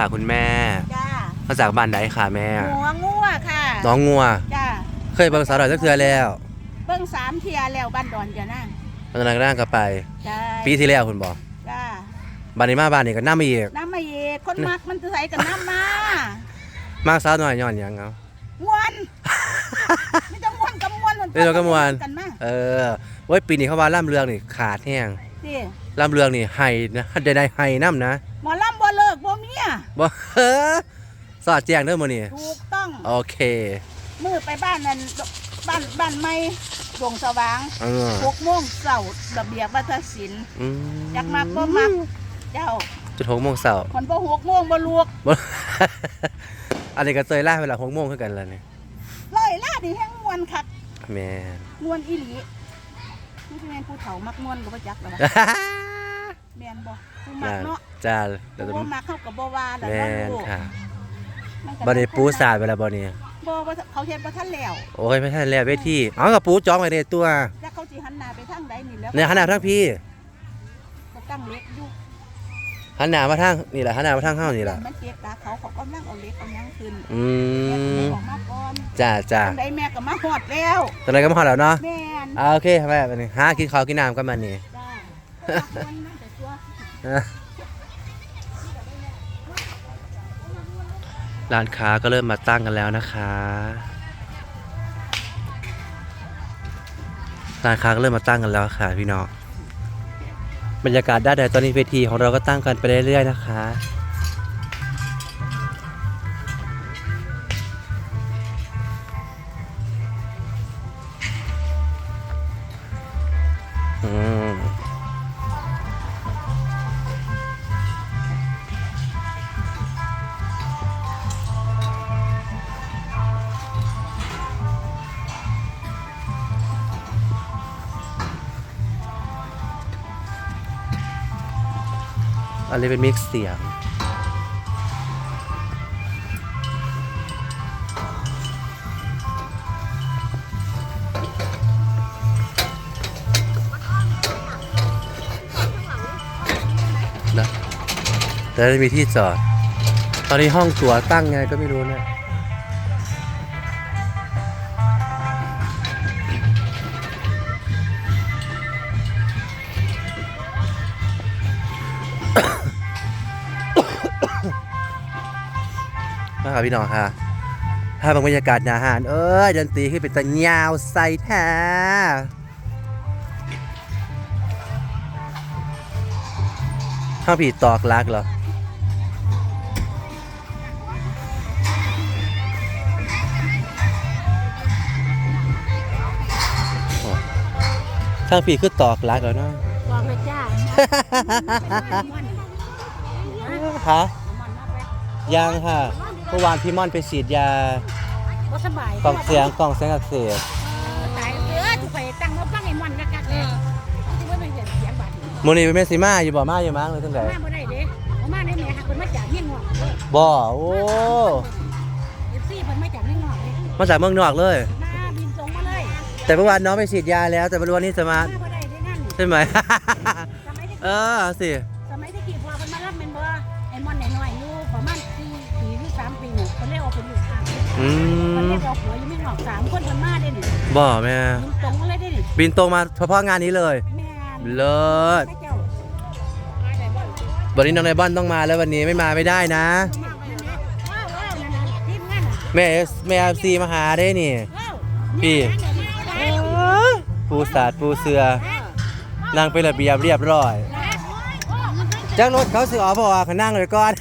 ค่ะคุณแม่จ้ามาจากบ้านไหนค่ะแม่ หัวงัวค่ะ น้องงัว จ้า เคยเบิ่งสาวหน่อยสักเทือแล้วเบิ่งสามเทียแล้วบ้านดอนจะนั่งตอนนั้นก็นั่งก็ไป ใช่ปีที่แล้วคุณบอกจ้า บ้านนี้มาบ้านนี้ก็น่ามาอีกน้ำมาเยกคนมักมันจะใส่กับน้ำมามากสาวหน่อยย้อนหยังเอามวนไม่ต้องมวนกับมวนไม่ต้องกับม่วนกันมาเออเว้ยปีนี้เขาว่าล่ำเรืองนี่ขาดแห้งสิล่ำเรืองนี่ไห้นะได้ได้ไห้น้ำนะ หมอลำบ่เลิก บ่เมียบ่เออสอดแจ้งเด้อมื้อนี้ถูกต้องโอเคมือไปบ้านนั้นบ้านบ้านไม่ดวงสว่างเออหกโมงเสาร์ระเบียบวัฒนศิลป์อืมอยากมักบ่มักเจ้าจุดหกโมงเช้าคนบ่หกโมงบ่ลวกบ่ อันนี้ก็เตยล่าเวลาหกโมงคือกันแล้วนี่ร้อยล่าดิแห้งมวนคักแม่มวนอีหลีนี่คือแม่นผู้เฒ่ามักมวนก็บ่จักแล้ววะ แม่นบ่ผู้มักเนาะจ้าเดี๋ยวผู้บ่มักเข้ากับบ่ว่าแล้วแม่เนาะนลูกค่ะมันก็บันนี้ปูสาดไปแล้วบันนี้บ่บ่เขาเฮ็ดบ่ทันแล้วโอ้ยไม่ทันแล้วเวทีเอากับปูจองไว้ในตัวแล้วเขาสิหันหน้าไปทางใดนี่แล้วเนี่ยหันหน้ามาทางพี่ก็ตั้งเล็กอยู่หันหน้ามาทางนี่แหละหันหน้ามาทางเฮานี่แหละมันเจ็บตาเขาเขากำลังเอาเล็กเอาหยังขึ้นอืแม่ก็เลยมออกมาก่อนจ้าจ้าทางใดแม่ก็มาฮอดแล้วตอนนี้ก็มาหอดแล้วเนาะแม่นอ่าโอเคแม่บันนี้หากินข้าวกินน้ำกันมานี่จ้า ร้านค้าก็เริ่มมาตั้งกันแล้วนะคะ ร้านค้าก็เริ่มมาตั้งกันแล้วค่ะพี่น้อง บรรยากาศด้านในตอนนี้เวทีของเราก็ตั้งกันไปเรื่อยๆนะคะอืม อันนี้เป็นมิกซ์เสียง นะแต่ไม่มีที่จอด ตอนนี้ห้องตัวตั้งไงก็ไม่รู้เนี่ย นะครับพี่น้องค่ะถ้าบางบรรยากาศหนาหารเอ้ยดนตรีขึ้นเป็นตะยาวใส่แท้ข้างผีตอกลักเหรอข้างผีคือตอกลักแล้วเนาะบอกเลยจ้าฮะยังค่ะเมื่อวานพี่ม่อนไปฉีดยาบ่สบายกล่องเสียงกล่องเสียงอักเสบตายเด้อถูกไปตั้งมาฟังไอ้มันกักๆเลยที่ว่ามันเสียงบาดนี้โมนี่เป็นเมสซิมาอยู่บ่มาอยู่มั้งเลยตั้งแต่มาบ่ได้เด้เอามาได้แม่ค่ะเพิ่นมาจากเมียงนอกเด้อบ่โอ้เอฟซีเพิ่นมาจากเมียงนอกเด้มาจากเมืองนอกเลยมาบินตรงมาเลยแต่เมื่อวานน้องไปฉีดยาแล้ว แต่ไม่รู้วันนี้จะมามาบ่ได้เด้นั่นใช่ไหมสมัยที่เออเอาสิ อืเพิ่นมเลยเอาหัวอยู่เมียงนอกสามคนเพิ่นมาได้นี่บ่แม่บินตรงมาเลยได้นี่บินตรงมาเฉพาะงานนี้เลย แม่นเลิศพระเจ้าวันนี้น้องไนบอนต้องมาแล้ววันนี้ไม่มาไม่ได้นะว้าวว้าวนั่นน่ะทีมงานน่ะแม่แม่ซีมาหาได้นี่ ว้าวพี่เนี่ยนะปูสาดปูเสือนั่งเป็นระเบียบเรียบร้อย จ้างรถเขาสิออกบอกว่าเขานั่งเลยก่อน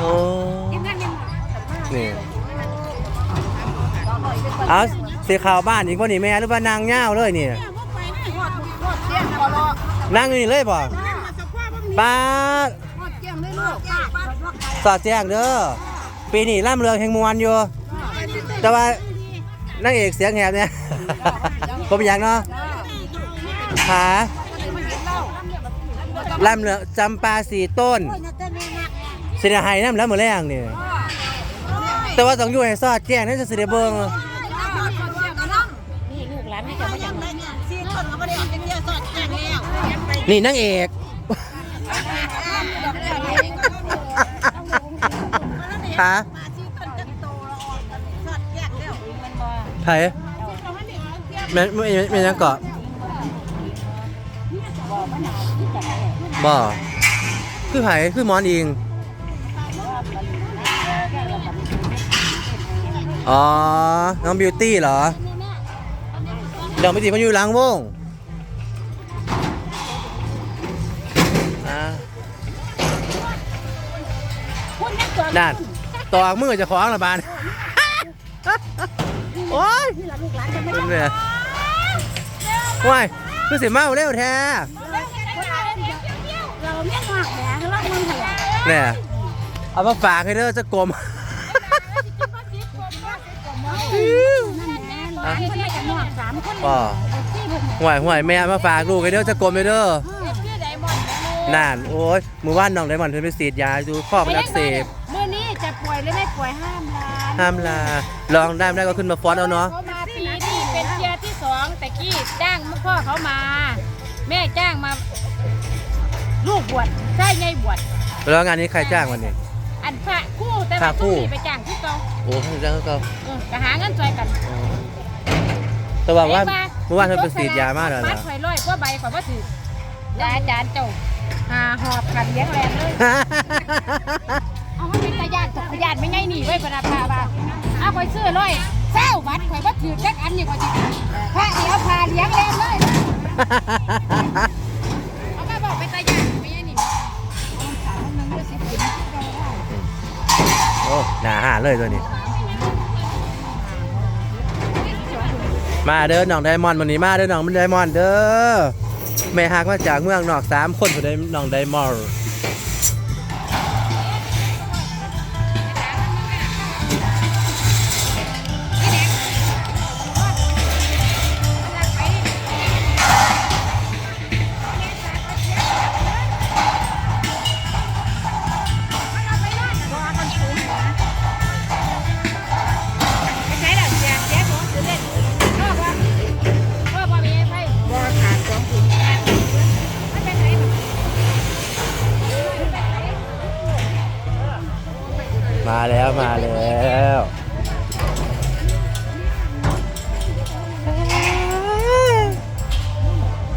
โอ้นี่เอาสีขาวบ้านอีกคนนี่แม่หรือว่านางเง่าเลยนี่นั่งอยู่นี่เลยบ่ป้าดสอดแจ้งเด้อปีนี้ล่ำเรืองแห่งมวลอยู่ แต่ว่านางเอกเสียงแหบเนี่ยผมเป็นหยังเนาะขาล่ำเรืองจำปาสีต้น เสียหายน้ำแล้วเหมือนแรงนี่แต่ว่าต้องอยู่ให้สอดแจ้งนั่นจะเสียเบิงนี่ลูกหลานนี่จะมาจากไหนพนี่นางเอกฮะไผแม่นแม่นแม่นยังเกาะบ่คือไผคือหมอนอิง อ๋อ น้องบิวตี้เหรอ เดี๋ยวไม่ติมันอยู่หลังวงอ่านั่นตอกมือจะขวางละบาน โอ้ยเป็นจะไงว้ายคือสิเมาเร็วแท้เราเลี้ยงหลักแหมเราเมืองไทยเนี่ยเอามาฝากให้เด้อจะกลม ป่อห่วยห่วยแม่มาฝากลูกให้เด้อจะกลมให้เด้อนั่นโอ้ยมือว่านน้องไดมอนด์เพิ่นไปฉีดยาดูข้อมันอักเสบเมื่อนี้จะป่วยหรือไม่ป่วยห้ามร้านห้ามลาลองได้ไม่ได้ก็ขึ้นมาฟอนเอาเนาะเขามาปีนี้เป็นเทียร์ที่สองแต่กี้จ้างพ่อเขามา แม่จ้างมา ลูกบวชใช่ไงบวชแล้วงานนี้ใครจ้างวันนี้ อันพระคู่แต่พระว่าคู่คู่ไปจ้างที่เก่าโอ้จ้างก็เออก็หาเงินช่วยกันแต่ว่าว่าเมื่อวานเธอไปฉีดยามากเลยปัดนะ ข่อยร้อยกว่าใบข่อยว่าถือแล้วอาจารย์เจ้าหาหอบกันเลี้ยงแรงเลย เอามันเป็นตาญาติตกญาติไม่ไงหนีไว้ประดาพาว่าเอาข่อยซื้อร้อยเศร้าบัตรข่อยว่าถือจักอันนี่ข่อยจะพระเดียวพาเลี้ยงแรงเลย เลยตัวนี้ มาเด้อน้องไดมอนด์วันนี้มาเด้อน้องไดมอนด์เด้อแม่ฮักมาจากเมืองนอกสามคนผู้ใดน้องไดมอนด์ มาแล้วมาแล้ว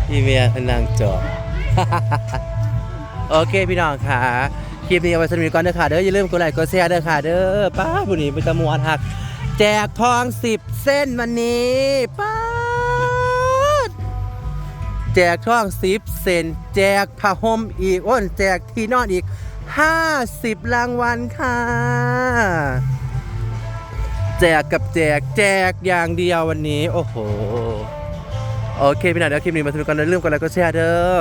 พี่เมียเป็นนางจอบโอเคพี่น้องค่ะ คลิปนี้เอาไว้สนุกก่อนเด้อค่ะ เด้ออย่าลืมกดไลค์กดแชร์เด้อค่ะ เด้อป้าบุนี้เป็นตะมวนหัก แจกทอง10เส้นวันนี้ป้าแจกทอง10เส้นแจกผ้าห่มอีกอ้นแจกที่นอนอีก 50 รางวัลค่ะ แจกกับแจกแจกอย่างเดียววันนี้ โอ้โห โอเคพี่น้องเดี๋ยวคลิปนี้มาสนุกกันเด้ออย่าลืมกดไลค์กดแชร์เด้อ